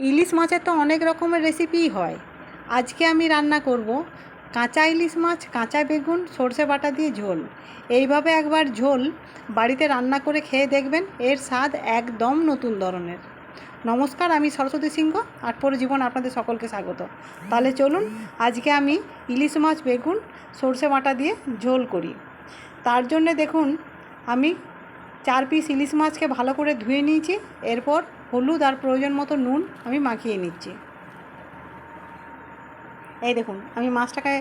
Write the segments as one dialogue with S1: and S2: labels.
S1: ইলিশ মাছের তো অনেক রকমের রেসিপিই হয়। আজকে আমি রান্না করব কাঁচা ইলিশ মাছ, কাঁচা বেগুন, সর্ষে বাটা দিয়ে ঝোল। এইভাবে একবার ঝোল বাড়িতে রান্না করে খেয়ে দেখবেন, এর স্বাদ একদম নতুন ধরনের। নমস্কার, আমি সরস্বতী সিংহ আটপর জীবন আপনাদের সকলকে স্বাগত। তাহলে চলুন, আজকে আমি ইলিশ মাছ, বেগুন, সর্ষে বাটা দিয়ে ঝোল করি। তার জন্যে দেখুন, আমি চার পিস ইলিশ মাছকে ভালো করে ধুয়ে নিয়েছি, এরপর হলুদ আর প্রয়োজন মতো নুন আমি মাখিয়ে নিচ্ছি। এই দেখুন, আমি মাছটাকে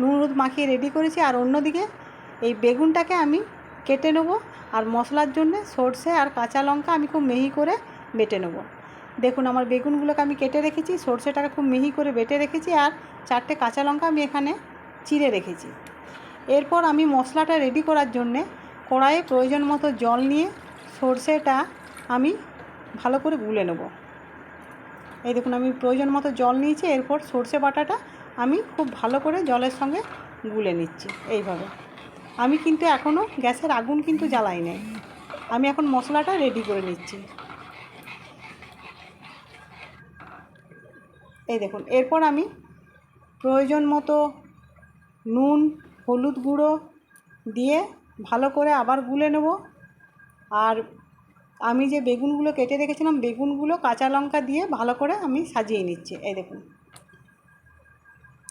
S1: নুন হলুদ মাখিয়ে রেডি করেছি আর অন্যদিকে এই বেগুনটাকে আমি কেটে নেব আর মশলার জন্য সর্ষে আর কাঁচা লঙ্কা আমি খুব মিহি করে বেটে নেব। দেখুন, আমার বেগুনগুলোকে আমি কেটে রেখেছি, সর্ষেটাকে খুব মিহি করে বেটে রেখেছি আর চারটে কাঁচা লঙ্কা আমি এখানে চিড়ে রেখেছি। এরপর আমি মশলাটা রেডি করার জন্যে কড়াইয়ে প্রয়োজন মতো জল নিয়ে সর্ষেটা আমি ভালো করে গুলে নেব। এই দেখুন, আমি প্রয়োজন মতো জল নিয়েছি, এরপর সর্ষে বাটাটা আমি খুব ভালো করে জলের সঙ্গে গুলে নিচ্ছি এইভাবে। আমি কিন্তু এখনও গ্যাসের আগুন কিন্তু জ্বালাই নাই। আমি এখন মশলাটা রেডি করে নিচ্ছি। এই দেখুন, এরপর আমি প্রয়োজন মতো নুন, হলুদ গুঁড়ো দিয়ে ভালো করে আবার গুলে নেব। আর আমি যে বেগুনগুলো কেটে রেখেছিলাম, বেগুনগুলো কাঁচা লঙ্কা দিয়ে ভালো করে আমি সাজিয়ে নিচ্ছি। এই দেখুন।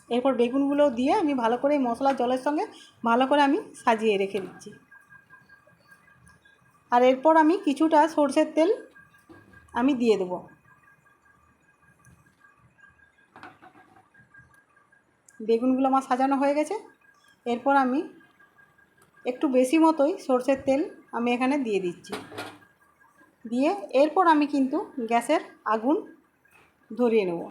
S1: এরপর বেগুনগুলো দিয়ে আমি ভালো করে মশলা জলের সঙ্গে ভালো করে আমি সাজিয়ে রেখে দিচ্ছি। আর এরপর আমি কিছুটা সর্ষের তেল আমি দিয়ে দেবো। বেগুনগুলো আমার সাজানো হয়ে গেছে। এরপর আমি একটু বেশি মতোই সর্ষের তেল আমি এখানে দিয়ে দিচ্ছি। দিয়ে এরপর আমি কিন্তু গ্যাসের আগুন ধরিয়ে নেব।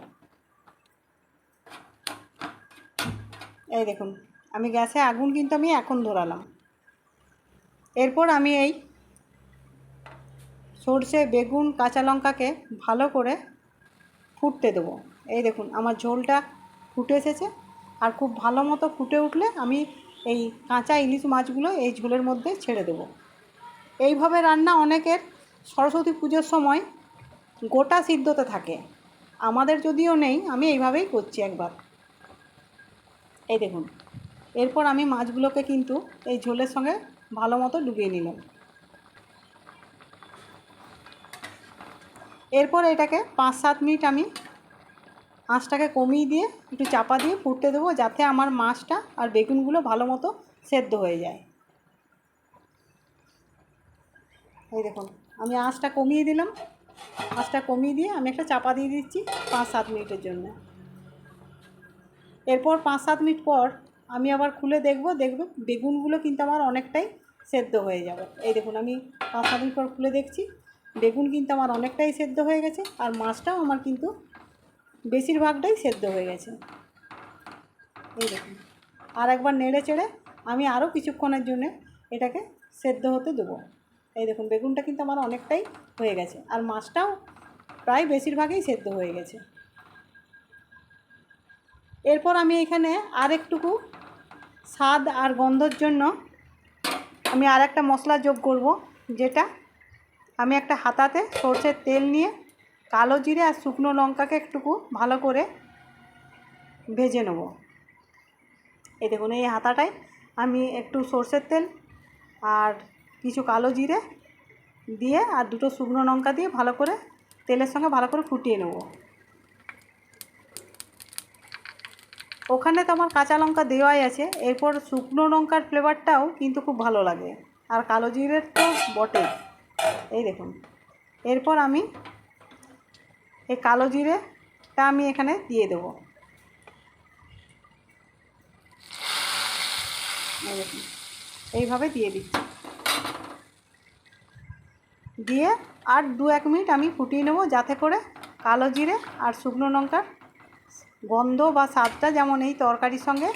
S1: এই দেখুন, আমি গ্যাসে আগুন কিন্তু আমি এখন ধরালাম। এরপর আমি এই সর্ষে, বেগুন, কাঁচা লঙ্কাকে ভালো করে ফুটতে দেবো। এই দেখুন, আমার ঝোলটা ফুটে এসেছে। আর খুব ভালো মতো ফুটে উঠলে আমি এই কাঁচা ইলিশ মাছগুলো এই ঝোলের মধ্যে ছেড়ে দেবো। এইভাবে রান্না অনেকের সরস্বতী পুজোর সময় গোটা সিদ্ধতে থাকে। আমাদের যদিও নেই, আমি এইভাবেই করছি একবার। এই দেখুন, এরপর আমি মাছগুলোকে কিন্তু এই ঝোলের সঙ্গে ভালো মতো ডুবিয়ে নিলাম। এরপর এটাকে পাঁচ সাত মিনিট আমি আঁচটাকে কমিয়ে দিয়ে, একটু চাপা দিয়ে ফুটতে দেবো যাতে আমার মাছটা আর বেগুনগুলো ভালো মতো সেদ্ধ হয়ে যায়। এই দেখুন, আমি আঁচটা কমিয়ে দিলাম। আঁচটা কমিয়ে দিয়ে আমি একটা চাপা দিয়ে দিচ্ছি পাঁচ সাত মিনিটের জন্য। এরপর পাঁচ সাত মিনিট পর আমি আবার খুলে দেখব দেখব বেগুনগুলো কিন্তু আমার অনেকটাই সেদ্ধ হয়ে যাবে। এই দেখুন, আমি পাঁচ সাত মিনিট পর খুলে দেখছি, বেগুন কিন্তু আমার অনেকটাই সেদ্ধ হয়ে গেছে আর মাছটাও আমার কিন্তু বেশিরভাগটাই সেদ্ধ হয়ে গেছে। এই দেখুন। আর একবার নেড়ে চেড়ে আমি আরও কিছুক্ষণের জন্য এটাকে সেদ্ধ হতে দেবো। এই দেখুন, বেগুনটা কিন্তু আমার অনেকটাই হয়ে গেছে। আর মাছটাও প্রায় বেশিরভাগই সেদ্ধ হয়ে গেছে। এরপর আমি এখানে আর একটুকু স্বাদ আর গন্ধর জন্য আমি আর একটা মশলা যোগ করব, যেটা আমি একটা হাতাতে সর্ষের তেল নিয়ে কালো জিরে আর শুকনো লঙ্কাকে একটুকু ভালো করে ভেজে নেব। এই দেখুন, এই হাতাটায় আমি একটু সর্ষের তেল আর কিছু কালো জিরে দিয়ে আর দুটো শুকনো লঙ্কা দিয়ে ভালো করে তেলের সঙ্গে ভালো করে ফুটিয়ে নেব। ওখানে তো আমার কাঁচা লঙ্কা দেওয়াই আছে, এরপর শুকনো লঙ্কার ফ্লেভারটাও কিন্তু খুব ভালো লাগে। আর কালো জিরের তো বটেই। এই দেখুন, এরপর আমি এই কালো জিরেটা আমি এখানে দিয়ে দেব। এইভাবে দিয়ে দিচ্ছি। দিয়ে আর দু এক মিনিট আমি ফুটিয়ে নেব যাতে করে কালো জিরে আর শুকনো লঙ্কার গন্ধ বা স্বাদটা যেমন এই তরকারির সঙ্গে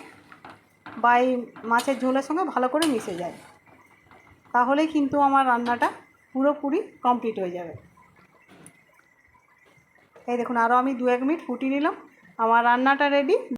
S1: বা এই মাছের ঝোলের সঙ্গে ভালো করে মিশে যায়। তাহলেই কিন্তু আমার রান্নাটা পুরোপুরি কমপ্লিট হয়ে যাবে। এই দেখুন আরও আমি দু এক মিনিট ফুটিয়ে নিলাম। আমার রান্নাটা রেডি